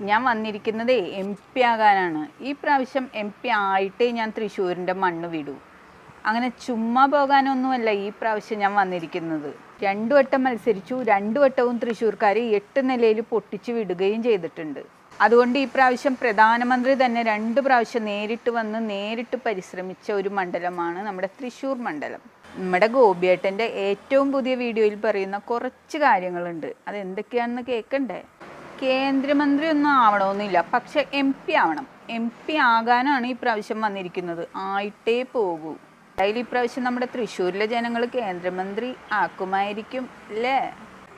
ഞാൻ വന്നിരിക്കുന്നത് M P ആകാനാണ്. ഈ പ്രാവശ്യം എം പി ആയിട്ടേ ഞാൻ തൃശ്ശൂരിന്റെ മണ്ണ് വിടൂ. അങ്ങനെ ചുമ്മാ പോകാനൊന്നുമല്ല ഈ പ്രാവശ്യം ഞാൻ വന്നിരിക്കുന്നത്. രണ്ടു വട്ടം മത്സരിച്ചു. രണ്ടു വട്ടവും തൃശ്ശൂർക്കാർ എട്ട് നിലയിൽ പൊട്ടിച്ചു വിടുകയും ചെയ്തിട്ടുണ്ട്. അതുകൊണ്ട് ഈ പ്രാവശ്യം പ്രധാനമന്ത്രി തന്നെ രണ്ട് പ്രാവശ്യം നേരിട്ട് വന്ന് നേരിട്ട് പരിശ്രമിച്ച ഒരു മണ്ഡലമാണ് നമ്മുടെ തൃശ്ശൂർ മണ്ഡലം. നമ്മുടെ ഗോപിയേട്ടന്റെ ഏറ്റവും പുതിയ വീഡിയോയിൽ പറയുന്ന കുറച്ച് കാര്യങ്ങളുണ്ട്. അതെന്തൊക്കെയാണെന്ന് കേൾക്കണ്ടേ? കേന്ദ്രമന്ത്രി ഒന്നും ആവണമെന്നില്ല. പക്ഷെ എം പി ആവണം. എം പി ആകാനാണ് ഈ പ്രാവശ്യം വന്നിരിക്കുന്നത്. ആയിട്ടേ പോകൂ. അതിൽ ഈ പ്രാവശ്യം നമ്മുടെ തൃശ്ശൂരിലെ ജനങ്ങൾ കേന്ദ്രമന്ത്രി ആക്കുമായിരിക്കും അല്ലേ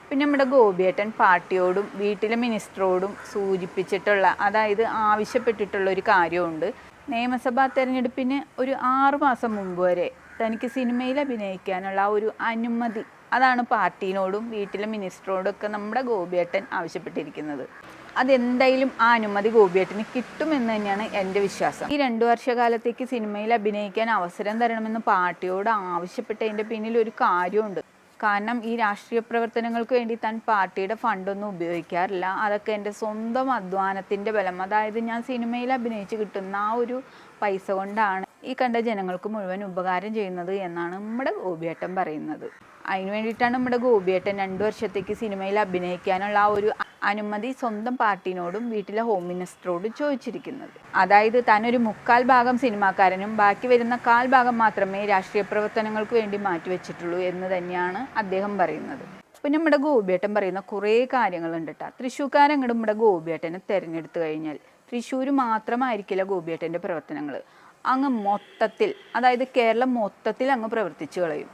പിന്നെ നമ്മുടെ ഗോപിയേട്ടൻ പാർട്ടിയോടും വീട്ടിലെ മിനിസ്റ്ററോടും സൂചിപ്പിച്ചിട്ടുള്ള അതായത് ആവശ്യപ്പെട്ടിട്ടുള്ള ഒരു കാര്യമുണ്ട്. നിയമസഭാ തെരഞ്ഞെടുപ്പിന് ഒരു ആറു മാസം മുമ്പ് വരെ തനിക്ക് സിനിമയിൽ അഭിനയിക്കാനുള്ള ആ ഒരു അനുമതി. അതാണ് പാർട്ടിനോടും വീട്ടിലെ മിനിസ്റ്ററോടും ഒക്കെ നമ്മുടെ ഗോപിയേട്ടൻ ആവശ്യപ്പെട്ടിരിക്കുന്നത്. അതെന്തായാലും ആ അനുമതി ഗോപിയേട്ടന് കിട്ടുമെന്ന് തന്നെയാണ് എന്റെ വിശ്വാസം. ഈ രണ്ടു വർഷകാലത്തേക്ക് സിനിമയിൽ അഭിനയിക്കാൻ അവസരം തരണമെന്ന് പാർട്ടിയോട് ആവശ്യപ്പെട്ടതിന്റെ പിന്നിൽ ഒരു കാര്യമുണ്ട്. കാരണം ഈ രാഷ്ട്രീയ പ്രവർത്തനങ്ങൾക്ക് വേണ്ടി താൻ പാർട്ടിയുടെ ഫണ്ടൊന്നും ഉപയോഗിക്കാറില്ല. അതൊക്കെ എന്റെ സ്വന്തം അധ്വാനത്തിന്റെ ബലം അതായത് ഞാൻ സിനിമയിൽ അഭിനയിച്ച് കിട്ടുന്ന ആ ഒരു പൈസ കൊണ്ടാണ് ഈ കണ്ട ജനങ്ങൾക്ക് മുഴുവൻ ഉപകാരം ചെയ്യുന്നത് എന്നാണ് നമ്മുടെ ഗോപിയേട്ടൻ പറയുന്നത്. അതിന് വേണ്ടിയിട്ടാണ് നമ്മുടെ ഗോപിയേട്ടൻ രണ്ടു വർഷത്തേക്ക് സിനിമയിൽ അഭിനയിക്കാനുള്ള ആ ഒരു അനുമതി സ്വന്തം പാർട്ടിനോടും വീട്ടിലെ ഹോം മിനിസ്റ്ററോടും ചോദിച്ചിരിക്കുന്നത്. അതായത് താനൊരു മുക്കാൽ ഭാഗം സിനിമാക്കാരനും ബാക്കി വരുന്ന കാൽ ഭാഗം മാത്രമേ രാഷ്ട്രീയ പ്രവർത്തനങ്ങൾക്ക് വേണ്ടി മാറ്റിവെച്ചിട്ടുള്ളൂ എന്ന് തന്നെയാണ് അദ്ദേഹം പറയുന്നത്. പിന്നെ നമ്മുടെ ഗോപിയേട്ടൻ പറയുന്ന കുറേ കാര്യങ്ങളുണ്ട് കേട്ടോ തൃശ്ശൂർക്കാരങ്ങോട്ട് നമ്മുടെ ഗോപിയേട്ടനെ തിരഞ്ഞെടുത്തു കഴിഞ്ഞാൽ തൃശ്ശൂർ മാത്രമായിരിക്കില്ല ഗോപിയേട്ടന്റെ പ്രവർത്തനങ്ങൾ. അങ്ങ് മൊത്തത്തിൽ അതായത് കേരളം മൊത്തത്തിൽ അങ്ങ് പ്രവർത്തിച്ചു കളയും.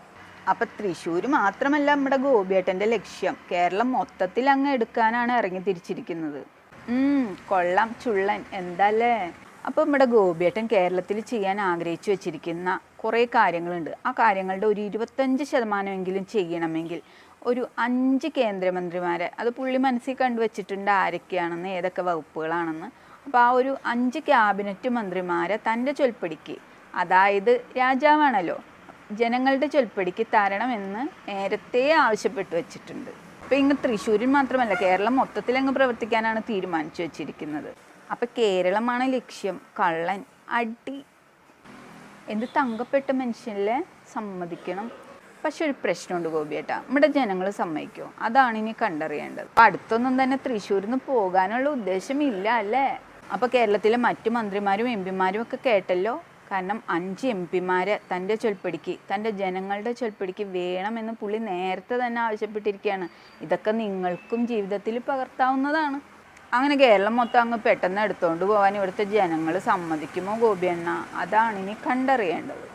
അപ്പം തൃശ്ശൂർ മാത്രമല്ല നമ്മുടെ ഗോപിയേട്ടന്റെ ലക്ഷ്യം. കേരളം മൊത്തത്തിൽ അങ്ങ് എടുക്കാനാണ് ഇറങ്ങി തിരിച്ചിരിക്കുന്നത്. കൊള്ളാം ചുള്ളൻ എന്താല്ലേ? അപ്പം നമ്മുടെ ഗോപിയേട്ടൻ കേരളത്തിൽ ചെയ്യാൻ ആഗ്രഹിച്ചു വെച്ചിരിക്കുന്ന കുറേ കാര്യങ്ങളുണ്ട്. ആ കാര്യങ്ങളുടെ ഒരു ഇരുപത്തഞ്ച് ശതമാനമെങ്കിലും ചെയ്യണമെങ്കിൽ ഒരു അഞ്ച് കേന്ദ്രമന്ത്രിമാരെ അത് പുള്ളി മനസ്സിൽ കണ്ടുവച്ചിട്ടുണ്ട് ആരൊക്കെയാണെന്ന് ഏതൊക്കെ വകുപ്പുകളാണെന്ന് അപ്പോൾ ആ ഒരു അഞ്ച് ക്യാബിനറ്റ് മന്ത്രിമാരെ തന്റെ ചൊൽപ്പടിക്ക്. അതായത് രാജാവാണല്ലോ. ജനങ്ങളുടെ ചൊൽപ്പടിക്ക് തരണമെന്ന് നേരത്തെ ആവശ്യപ്പെട്ടു വച്ചിട്ടുണ്ട്. അപ്പോൾ ഇങ്ങ് തൃശ്ശൂരിൽ മാത്രമല്ല കേരളം മൊത്തത്തിൽ അങ്ങ് പ്രവർത്തിക്കാനാണ് തീരുമാനിച്ചു വെച്ചിരിക്കുന്നത്. അപ്പോൾ കേരളമാണ് ലക്ഷ്യം. കള്ളൻ അടി. എന്ത് തങ്കപ്പെട്ട മനുഷ്യനെ സമ്മതിക്കണം. പക്ഷെ ഒരു പ്രശ്നമുണ്ട് ഗോപിയേട്ടാ. നമ്മുടെ ജനങ്ങൾ സമ്മതിക്കുമോ അതാണ് ഇനി കണ്ടറിയേണ്ടത്. അടുത്തൊന്നും തന്നെ തൃശ്ശൂരിൽ നിന്ന് പോകാനുള്ള ഉദ്ദേശമില്ല അല്ലേ? അപ്പോൾ കേരളത്തിലെ മറ്റു മന്ത്രിമാരും എം പിമാരും ഒക്കെ കേട്ടല്ലോ. കാരണം അഞ്ച് എം പിമാരെ തന്റെ ചൊൽപ്പടിക്ക് തന്റെ ജനങ്ങളുടെ ചൊൽപ്പടിക്ക് വേണമെന്ന് പുള്ളി നേരത്തെ തന്നെ ആവശ്യപ്പെട്ടിരിക്കുകയാണ്. ഇതൊക്കെ നിങ്ങൾക്കും ജീവിതത്തിൽ പകർത്താവുന്നതാണ്. അങ്ങനെ കേരളം മൊത്തം അങ്ങ് പെട്ടെന്ന് എടുത്തുകൊണ്ട് പോകാൻ ഇവിടുത്തെ ജനങ്ങൾ സമ്മതിക്കുമോ ഗോപിയണ്ണ? അതാണ് ഇനി കണ്ടറിയേണ്ടത്.